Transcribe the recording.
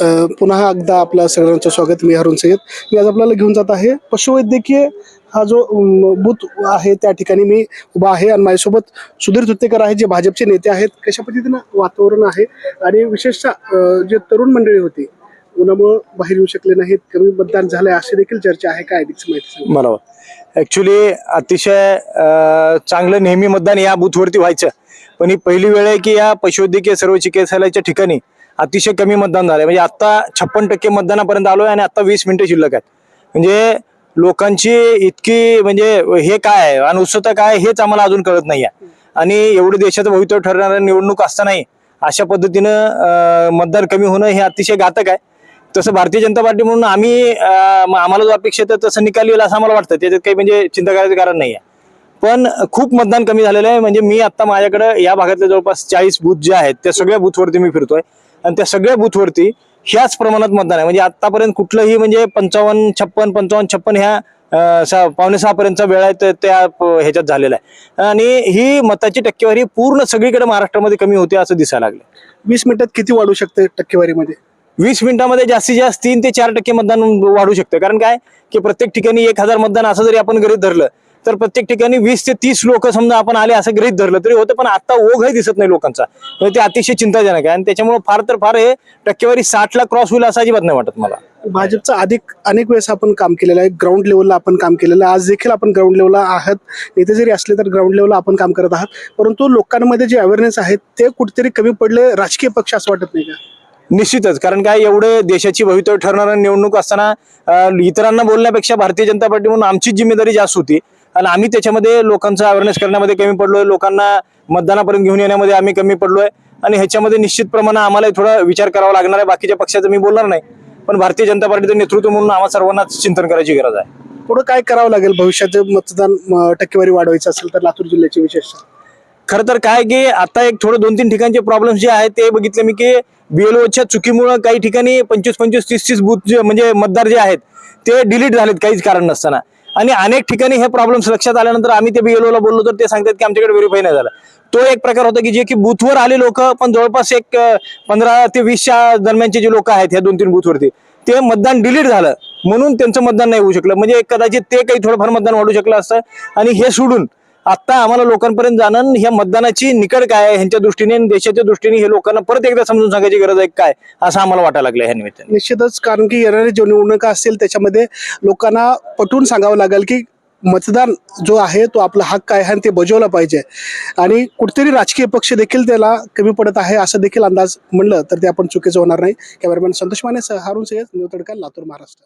पुन्हा एकदा आपल्या सगळ्यांचं स्वागत मी हरुण सय्यद. मी आज आपल्याला घेऊन जात आहे पशुवैद्यकीय हा जो बूथ आहे त्या ठिकाणी मी उभा आहे आणि माझ्यासोबत सुधीर धुत्तेकर आहे जे भाजपचे नेते आहेत. कशा पद्धतीनं वातावरण आहे आणि विशेषतः जे तरुण मंडळी होती उन्हामुळं बाहेर येऊ शकले नाहीत कमी मतदान झालंय अशी देखील चर्चा आहे. काय माहिती बरोबर. ऍक्च्युली अतिशय चांगलं नेहमी मतदान या बूथवरती व्हायचं. पण ही पहिली वेळ आहे की या पशुवैद्यकीय सर्व चिकित्सालयाच्या ठिकाणी अतिशय कमी मतदान झालंय. म्हणजे आता छप्पन टक्के मतदानापर्यंत आलोय आणि आता वीस मिनिटं शिल्लक आहेत. म्हणजे लोकांची इतकी म्हणजे हे काय आहे? आणि उत्सुकता काय आहे हेच आम्हाला अजून कळत नाहीये. आणि एवढे देशाचं भवितव्य ठरणाऱ्या निवडणूक असतानाही अशा पद्धतीनं मतदार मतदान कमी होणं हे अतिशय घातक आहे. तसं भारतीय जनता पार्टी म्हणून आम्ही आम्हाला जो अपेक्षित आहे तसं निकाल येईल असं आम्हाला वाटतं. त्याच्यात काही म्हणजे चिंता करायचं कारण नाही आहे पण खूप मतदान कमी झालेलं आहे. म्हणजे मी आता माझ्याकडे या भागातले जवळपास चाळीस बूथ जे आहेत त्या सगळ्या बूथवरती मी फिरतोय. आणि त्या सगळ्या बूथवरती ह्याच प्रमाणात मतदान आहे. म्हणजे आतापर्यंत कुठलंही म्हणजे पंचावन्न छप्पन पंचावन्न छप्पन ह्या सहा- पावणे सहा पर्यंतचा वेळ आहे तर त्या ह्याच्यात झालेला आहे. आणि ही मताची टक्केवारी पूर्ण सगळीकडे महाराष्ट्रामध्ये कमी होते असं दिसायला लागलं वीस मिनिटात किती वाढू शकते टक्केवारीमध्ये? वीस मिनिटामध्ये जास्तीत जास्त तीन ते चार टक्के मतदान वाढू शकतं. कारण काय? की प्रत्येक ठिकाणी एक हजार मतदान असं जरी आपण गरीत धरलं तर प्रत्येक ठिकाणी वीस ते तीस लोक समजा आपण आले असं गरीत धरलं तरी होतं पण आता ओघही दिसत नाही लोकांचा. ते अतिशय चिंताजनक आहे. आणि त्याच्यामुळे फार तर फार हे टक्केवारी साठला क्रॉस होईल असं अजिबात नाही वाटत मला. भाजपचं अधिक अनेक वेळेस आपण काम केलेलं आहे. ग्राउंड लेवलला आपण काम केलेलं आहे. आज देखील आपण ग्राउंड लेवलला आहात. नेते जरी असले तर ग्राउंड लेवलला आपण काम करत आहात. परंतु लोकांमध्ये जे अवेअरनेस आहे ते कुठेतरी कमी पडले राजकीय पक्ष असं वाटत नाही का? निश्चितच. कारण काय एवढे देशाची भवितव्य ठरणारी निवडणूक असताना इतरांना बोलण्यापेक्षा भारतीय जनता पार्टी म्हणून आमचीच जिम्मेदारी जास्त होती. आणि आम्ही त्याच्यामध्ये लोकांचा अवेअरनेस करण्यामध्ये कमी पडलोय. लोकांना मतदानापर्यंत घेऊन येण्यामध्ये आम्ही कमी पडलोय. आणि ह्याच्यामध्ये निश्चित प्रमाणे आम्हाला थोडा विचार करावा लागणार आहे. बाकीच्या पक्षाचं मी बोलणार नाही. पण भारतीय जनता पार्टीचं नेतृत्व म्हणून आम्हा सर्वांनाच चिंतन करायची गरज आहे. पुढं काय करावं लागेल? भविष्यात मतदान टक्केवारी वाढवायचं असेल तर लातूर जिल्ह्याची विशेषतः खरं तर काय की आता एक थोडं दोन तीन ठिकाणचे प्रॉब्लेम्स जे आहेत ते बघितले मी की बीएलओच्या चुकीमुळे काही ठिकाणी पंचवीस पंचवीस तीस तीस बूथ जे म्हणजे मतदार जे आहेत ते डिलीट झालेत काहीच कारण नसताना. आणि अनेक ठिकाणी हे प्रॉब्लेम्स लक्षात आल्यानंतर आम्ही ते बीएलओला बोललो तर ते सांगतात की आमच्याकडे व्हेरीफाय नाही झालं. तो एक प्रकार होता की जे की बूथवर आले लोक पण जवळपास एक पंधरा ते वीसच्या दरम्यानचे जे लोक आहेत ह्या दोन तीन बूथवरती ते मतदान डिलीट झालं. म्हणून त्यांचं मतदान नाही होऊ शकलं. म्हणजे कदाचित ते काही थोडंफार मतदान वाढू शकलं असतं. आणि हे सोडून आता आम्हाला लोकांपर्यंत जाणं ह्या मतदानाची निकड काय आहे ह्यांच्या दृष्टीने आणि देशाच्या दृष्टीने हे लोकांना परत एकदा समजून सांगायची गरज आहे काय असं आम्हाला वाटायला लागलं ह्या निमित्ताने. निश्चितच कारण की येणारी जो निवडणुका असतील त्याच्यामध्ये लोकांना पटवून सांगावं लागेल की मतदान जो आहे तो आपला हक्क आहे आणि ते बजावला पाहिजे. आणि कुठेतरी राजकीय पक्ष देखील त्याला कमी पडत आहे असं देखील अंदाज म्हणलं तर ते आपण चुकीचं होणार नाही. कॅमेरामॅन संतोष माने सह हारून सय्यद न्यू तडका लातूर महाराष्ट्र.